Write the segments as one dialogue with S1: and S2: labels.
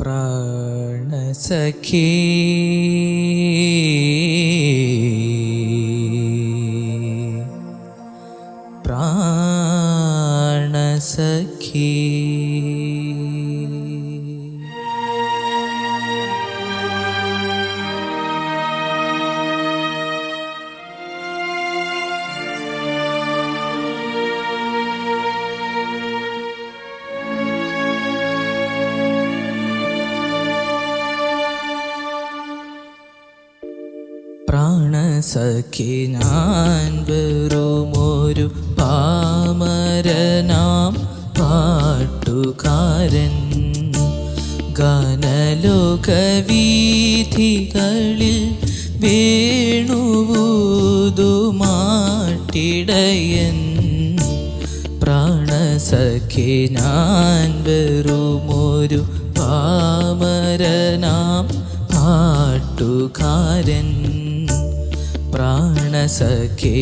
S1: പ്രാണസഖി പ്രാണസഖി ഞാൻ വെറുമൊരു പാമരനാം. പാട്ടുകാരൻ ഗാനലോകവീഥികളിൽ വേണുവൂതുമാട്ടിടയൻ. പ്രാണസഖി ഞാൻ വെറുമൊരു പാമരനാം. പാട്ടുകാരൻ പ്രാണസഖി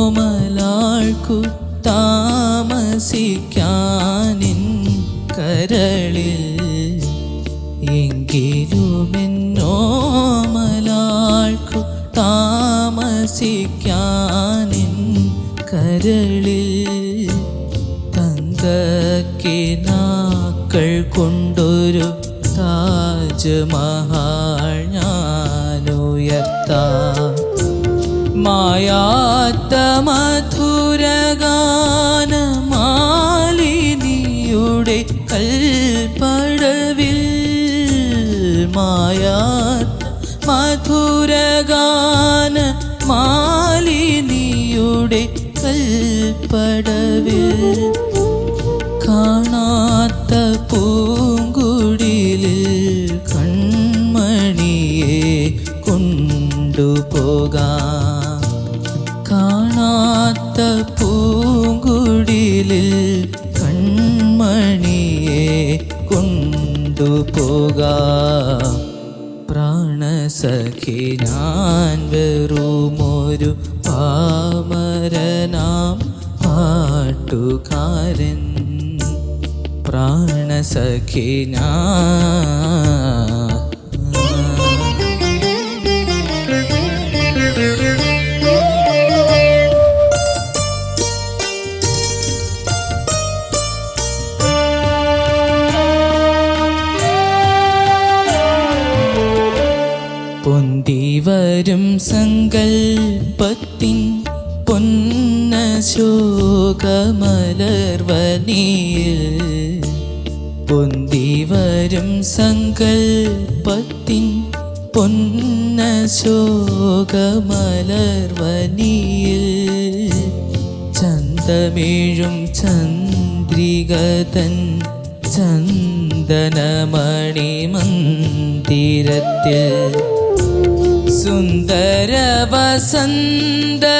S1: എങ്കിലുമെന്നോമലാൾക്കു താമസിക്കാനിൻ കരളിൽ എങ്കിലുമെന്നോമലാൾക്കു കരളിൽ തങ്കക്കിനാക്കൾ കൊണ്ടൊരു താജ്മഹാൾ ഞാനുയർത്താം. മായാത്ത മാലിനിയുടെ കൽപ്പടവിൽ കാണാത്ത പൂങ്കുടിലിൽ കൺമണിയെ കൊണ്ടുപോകാം. കാണാത്ത പൂങ്കുടിലിൽ കൺമണിയെ കൊണ്ടുപോകാം. പ്രാണസഖി ഞാൻ വെറുമൊരു പാമരനാം പാട്ടുകാരൻ പ്രാണസഖി ഞാൻ. പൊന്ന ശോകമലർവനിയിൽ പൊന്തിവരും സങ്കൽപ്പത്തിൻ പൊന്നശോകമലർവനിയിൽ ചന്തമീഴും ചന്ദ്രികതൻ ചന്ദനമണി മന്ദിരത്തിൽ സുന്ദര വസന്തരാവിൽ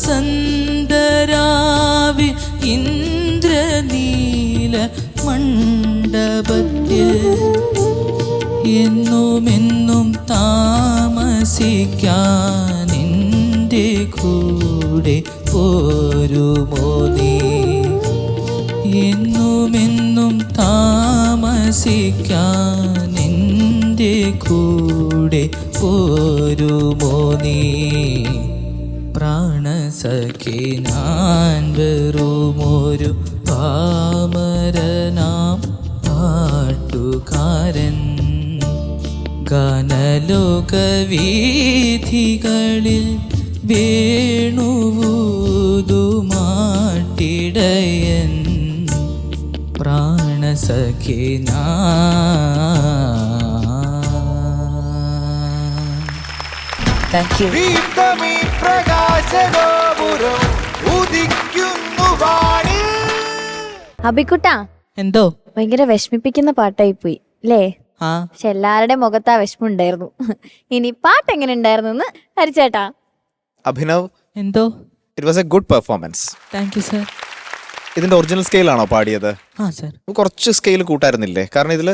S1: വസന്തരാവിൽ ഇന്ദ്രനീല മണ്ഡപത്തിൽ എന്നുമെന്നും താമസിക്കാൻ എന്റെ കൂടെ പോരുമോ നീ? എന്നുമെന്നും താമസിക്കാൻ എന്റെ കൂടെ പോരുമോ നീ? പ്രാണസഖി ഞാൻ വെറുമൊരു പാമരനാം പാട്ടുകാരൻ. ഗാനലോകവീഥികളിൽ വേണുവൂതുമാട്ടിടയൻ. പ്രാണസഖി
S2: താങ്ക് യു
S3: അബിക്കുട്ടാ
S1: എന്തോ?
S3: ഭയങ്കര വിഷമിപ്പിക്കുന്ന പാട്ടായി പോയി അല്ലേ
S1: ആ.
S2: പക്ഷെ എല്ലാവരുടെയും മുഖത്ത് ആ വിഷമമുണ്ടായിരുന്നു. ഇനി പാട്ട് എങ്ങനെ ഉണ്ടായിരുന്നു എന്ന് ഹരിച്ചേട്ടാ.
S4: അഭിനവ്
S1: എന്തോ?
S4: It was a good performance
S1: thank you sir
S4: ഇതിന്റെ ഒറിജിനൽ സ്കെയിൽ ആണോ പാടിയത്?
S1: ആ സർ
S4: കുറച്ച് സ്കെയിൽ കൂട്ടായിരുന്നില്ലേ? കാരണം ഇതിൽ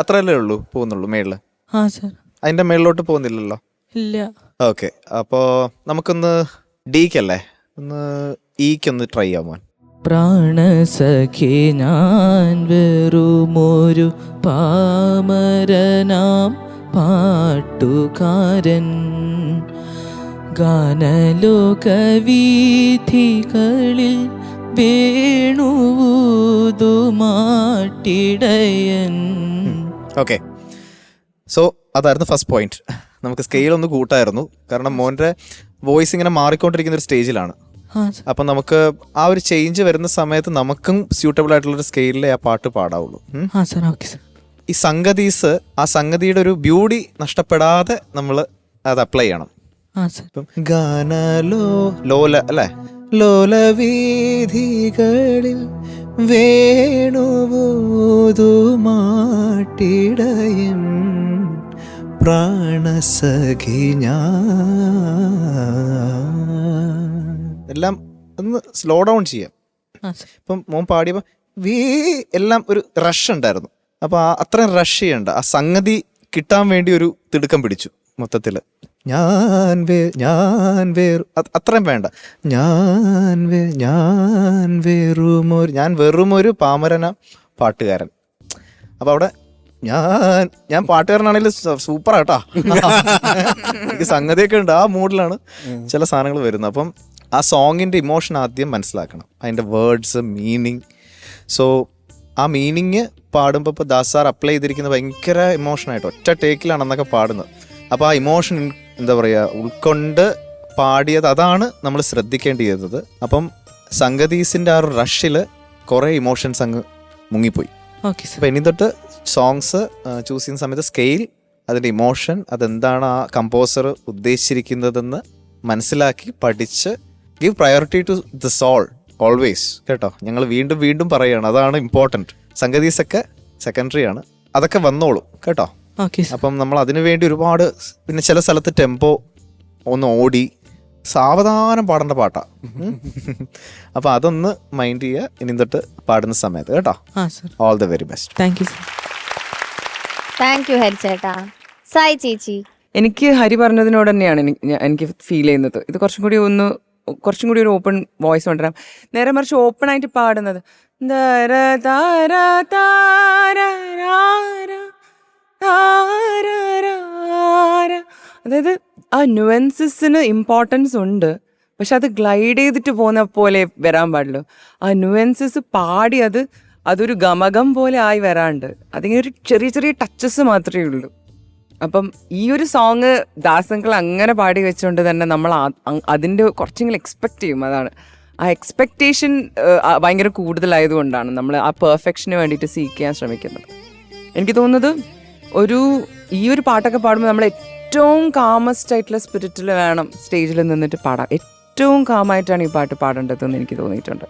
S4: അത്രയല്ലേ ഉള്ളൂ പോകുന്നുള്ളൂ മേളിൽ?
S1: ആ സർ
S4: അതിന്റെ മേളിലോട്ട് പോകുന്നില്ലല്ലോ?
S1: ഇല്ല.
S4: ഓക്കെ. അപ്പോ നമുക്കൊന്ന് ഡിക്കല്ലേ? ഒന്ന് ഇക്കൊന്ന് ട്രൈ ചെയ്യാൻ മോൻ.
S1: പ്രാണസഖി ഞാൻ വെറുമൊരു പാമരനാം പാട്ടുകാരൻ. ഗാനലോകവീഥികളിൽ വേണുതുമാട്ടിടയൻ
S4: ഓക്കെ. സോ അതായിരുന്നു ഫസ്റ്റ് പോയിന്റ്. നമുക്ക് സ്കെയിൽ ഒന്ന് കൂട്ടായിരുന്നു. കാരണം മോന്റെ വോയിസ് ഇങ്ങനെ മാറിക്കൊണ്ടിരിക്കുന്ന ഒരു സ്റ്റേജിലാണ്. അപ്പം നമുക്ക് ആ ഒരു ചേഞ്ച് വരുന്ന സമയത്ത് നമുക്കും സ്യൂട്ടബിൾ ആയിട്ടുള്ള ഒരു സ്കെയിലിലെ ആ പാട്ട് പാടാവുള്ളൂ. ഈ സംഗതീസ് ആ സംഗതിയുടെ ഒരു ബ്യൂട്ടി നഷ്ടപ്പെടാതെ നമ്മൾ അത് അപ്ലൈ ചെയ്യണം. ഇപ്പം ഗാനലോ ലോല അല്ലേ? ലോല വീഥികളിൽ വേണുവൂതുമാട്ടിടയൻ പ്രാണസഖി എല്ലാം ഒന്ന് സ്ലോ ഡൗൺ ചെയ്യാം. ഇപ്പം മോൻ പാടിയപ്പോൾ വീ എല്ലാം ഒരു റഷ് ഉണ്ടായിരുന്നു. അപ്പോൾ ആ അത്രയും റഷ് ചെയ്യണ്ട. ആ സംഗതി കിട്ടാൻ വേണ്ടി ഒരു തിടുക്കം പിടിച്ചു മൊത്തത്തിൽ ഞാൻ വേ ഞാൻ വേർ അത് അത്രയും വേണ്ട. ഞാൻ വേ ഞാൻ വെറുമൊരു ഞാൻ വെറുമൊരു പാമരന പാട്ടുകാരൻ. അപ്പോൾ അവിടെ ഞാൻ ഞാൻ പാട്ടുകാരനാണെങ്കിൽ സൂപ്പർ ആട്ടാ എനിക്ക് സംഗതിയൊക്കെ ഉണ്ട് ആ മൂഡിലാണ് ചില സാധനങ്ങൾ വരുന്നത്. അപ്പം ആ സോങ്ങിന്റെ ഇമോഷൻ ആദ്യം മനസ്സിലാക്കണം. അതിന്റെ വേർഡ്സ് മീനിങ്. സോ ആ മീനിങ് പാടുമ്പോൾ ഇപ്പോൾ ദാസ് സാർ അപ്ലൈ ചെയ്തിരിക്കുന്നത് ഭയങ്കര ഇമോഷനായിട്ട് ഒറ്റ ടേക്കിലാണ് എന്നൊക്കെ പാടുന്നത്. അപ്പോൾ ആ ഇമോഷൻ എന്താ പറയുക ഉൾക്കൊണ്ട് പാടിയത് അതാണ് നമ്മൾ ശ്രദ്ധിക്കേണ്ടിയിരുന്നത്. അപ്പം സംഗതീസിന്റെ ആ ഒരു റഷിൽ കുറേ ഇമോഷൻസ് അങ്ങ് മുങ്ങിപ്പോയി.
S1: Okay sir.
S4: അപ്പോൾ ഇനി തൊട്ട് സോങ്സ് ചൂസ് ചെയ്യുന്ന സമയത്ത് സ്കെയിൽ അതിന്റെ ഇമോഷൻ അതെന്താണ് ആ കമ്പോസർ ഉദ്ദേശിച്ചിരിക്കുന്നതെന്ന് മനസ്സിലാക്കി പഠിച്ച് give priority to the soul always കേട്ടോ? ഞങ്ങൾ വീണ്ടും വീണ്ടും പറയുകയാണ് അതാണ് ഇമ്പോർട്ടന്റ് സംഗതീസൊക്കെ സെക്കൻഡറി ആണ്. അതൊക്കെ വന്നോളും കേട്ടോ? അപ്പം നമ്മൾ അതിനു വേണ്ടി ഒരുപാട് പിന്നെ ചില സ്ഥലത്ത് ടെമ്പോ ഒന്ന് ഓടി സാവധാനം പാടേണ്ട പാട്ടാ. അപ്പൊ അതൊന്ന് മൈൻഡ് ചെയ്യുക. ഇനി തൊട്ട് പാടുന്ന സമയത്ത് കേട്ടോ.
S1: ആ sir.
S4: All the very best
S1: thank you sir
S2: thank you ചേട്ടാ. സായി ചേച്ചി.
S3: എനിക്ക് ഹരി പറഞ്ഞതിനോട് തന്നെയാണ് എനിക്ക് ഫീൽ ചെയ്യുന്നത്. ഇത് കുറച്ചും കൂടി ഒന്ന് കുറച്ചും കൂടി ഒരു ഓപ്പൺ വോയിസ് കൊണ്ടുവരാം നേരെ മറിച്ച് ഓപ്പൺ ആയിട്ട് പാടുന്നത്. ദര താര താര. അതായത് ആ ന്യൂവൻസസിന് ഇമ്പോർട്ടൻസ് ഉണ്ട്. പക്ഷെ അത് ഗ്ലൈഡ് ചെയ്തിട്ട് പോകുന്ന പോലെ വരാൻ പാടുള്ളൂ ആ ന്യൂവൻസസ് പാടി അത് അതൊരു ഗമകം പോലെ ആയി വരാണ്ട്. അതിങ്ങനെ ഒരു ചെറിയ ചെറിയ ടച്ചസ് മാത്രമേ ഉള്ളൂ. അപ്പം ഈ ഒരു സോങ് ദാസങ്കൾ അങ്ങനെ പാടി വെച്ചുകൊണ്ട് തന്നെ നമ്മൾ അതിന്റെ കുറച്ചെങ്കിലും എക്സ്പെക്റ്റ് ചെയ്യും. അതാണ്. ആ എക്സ്പെക്റ്റേഷൻ ഭയങ്കര കൂടുതലായതുകൊണ്ടാണ് നമ്മൾ ആ പെർഫെക്ഷന് വേണ്ടിയിട്ട് സീക്ക് ചെയ്യാൻ ശ്രമിക്കുന്നത്. എനിക്ക് തോന്നുന്നത് ഒരു ഈ ഒരു പാട്ടൊക്കെ പാടുമ്പോൾ നമ്മൾ ഏറ്റവും കാമസ്റ്റ് ആയിട്ടുള്ള സ്പിരിറ്റിൽ വേണം സ്റ്റേജിൽ നിന്നിട്ട് പാടാം ഏറ്റവും കാമായിട്ടാണ് ഈ പാട്ട് പാടേണ്ടതെന്ന് എനിക്ക് തോന്നിയിട്ടുണ്ട്.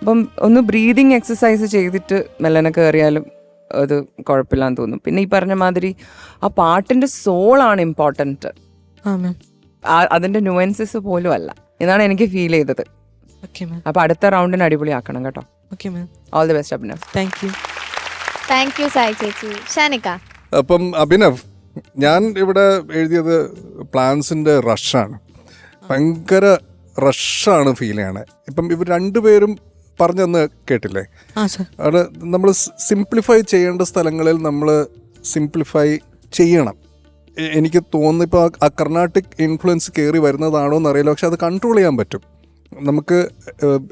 S3: അപ്പം ഒന്ന് ബ്രീതിങ് എക്സസൈസ് ചെയ്തിട്ട് മെല്ലനെ കയറിയാലും അത് കുഴപ്പമില്ലാന്ന് തോന്നും. പിന്നെ ഈ പറഞ്ഞ മാതിരി ആ പാട്ടിന്റെ സോളാണ് ഇമ്പോർട്ടന്റ്
S1: ആ മാം
S3: അതിന്റെ നുവൻസസ് പോലും അല്ല. എന്നാണ് എനിക്ക് ഫീൽ ചെയ്തത്.
S1: അപ്പൊ മാം
S3: അപ്പോൾ അടുത്ത റൗണ്ടിന് അടിപൊളിയാക്കണം കേട്ടോ.
S1: Okay ma'am
S3: all the best Abhinav.
S1: Thank you
S2: thank you Sai ചേച്ചി. ഷാനിക്ക.
S5: അപ്പം അഭിനവ് ഞാൻ ഇവിടെ എഴുതിയത് പ്ലാൻസിന്റെ റഷാണ്. ഭയങ്കര റഷാണ് ഫീൽ ചെയ്യണേ. ഇപ്പം ഇവർ രണ്ടുപേരും പറഞ്ഞെന്ന് കേട്ടില്ലേ? അവിടെ നമ്മൾ സിംപ്ലിഫൈ ചെയ്യേണ്ട സ്ഥലങ്ങളിൽ നമ്മൾ സിംപ്ലിഫൈ ചെയ്യണം. എനിക്ക് തോന്നുന്നു ഇപ്പോൾ ആ കർണാട്ടിക് ഇൻഫ്ലുവൻസ് കയറി വരുന്നതാണോ എന്നറിയില്ല. പക്ഷെ അത് കൺട്രോൾ ചെയ്യാൻ പറ്റും. നമുക്ക്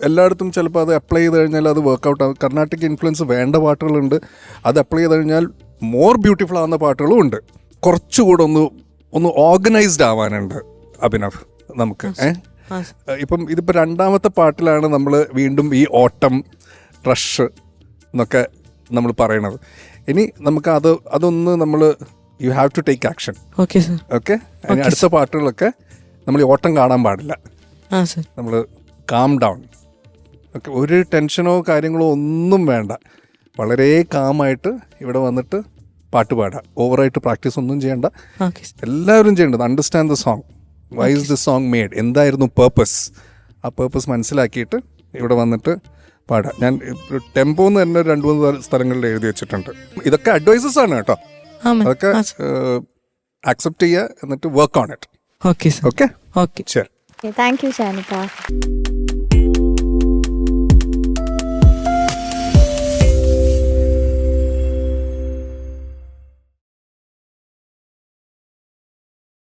S5: എല്ലായിടത്തും ചിലപ്പോൾ അത് അപ്ലൈ ചെയ്ത് കഴിഞ്ഞാൽ അത് വർക്കൗട്ട് ആകും കർണാട്ടിക് ഇൻഫ്ലുവൻസ് വേണ്ട പാട്ടുകളുണ്ട്. അത് അപ്ലൈ ചെയ്ത് കഴിഞ്ഞാൽ മോർ ബ്യൂട്ടിഫുൾ ആവുന്ന പാട്ടുകളും ഉണ്ട്. കുറച്ചുകൂടെ ഒന്ന് ഒന്ന് ഓർഗനൈസ്ഡ് ആവാനുണ്ട് അഭിനവ് നമുക്ക് ഇപ്പം ഇതിപ്പോൾ രണ്ടാമത്തെ പാട്ടിലാണ് നമ്മൾ വീണ്ടും ഈ ഓട്ടം റഷ് എന്നൊക്കെ നമ്മൾ പറയണത്. ഇനി നമുക്ക് അത് അതൊന്ന് നമ്മൾ you have to take action
S1: okay sir
S5: okay ഇനി അടുത്ത പാട്ടുകളൊക്കെ നമ്മൾ ഈ ഓട്ടം കാണാൻ പാടില്ല. നമ്മൾ കാം ഡൗൺ ഓക്കെ ഒരു ടെൻഷനോ കാര്യങ്ങളോ ഒന്നും വേണ്ട. വളരെ കാമായിട്ട് ഇവിടെ വന്നിട്ട് പാട്ട് പാടാം ഓവറായിട്ട് പ്രാക്ടീസ് ഒന്നും ചെയ്യണ്ട. എല്ലാവരും ചെയ്യേണ്ടത്. Understand the song why's the song made എന്തായിരുന്നു പേർപ്പസ് ആ പേർപ്പസ് മനസ്സിലാക്കിയിട്ട് ഇവിടെ വന്നിട്ട് പാടാം ഞാൻ ടെമ്പോ എന്ന് തന്നെ രണ്ട് മൂന്ന് സ്ഥലങ്ങളിൽ എഴുതി വെച്ചിട്ടുണ്ട്. ഇതൊക്കെ അഡ്വൈസസ് ആണ് കേട്ടോ. അതൊക്കെ ആക്സെപ്റ്റ് ചെയ്യുക എന്നിട്ട് work on it
S1: okay sir
S5: okay
S1: okay
S5: ശരി.
S2: Thank you Shanika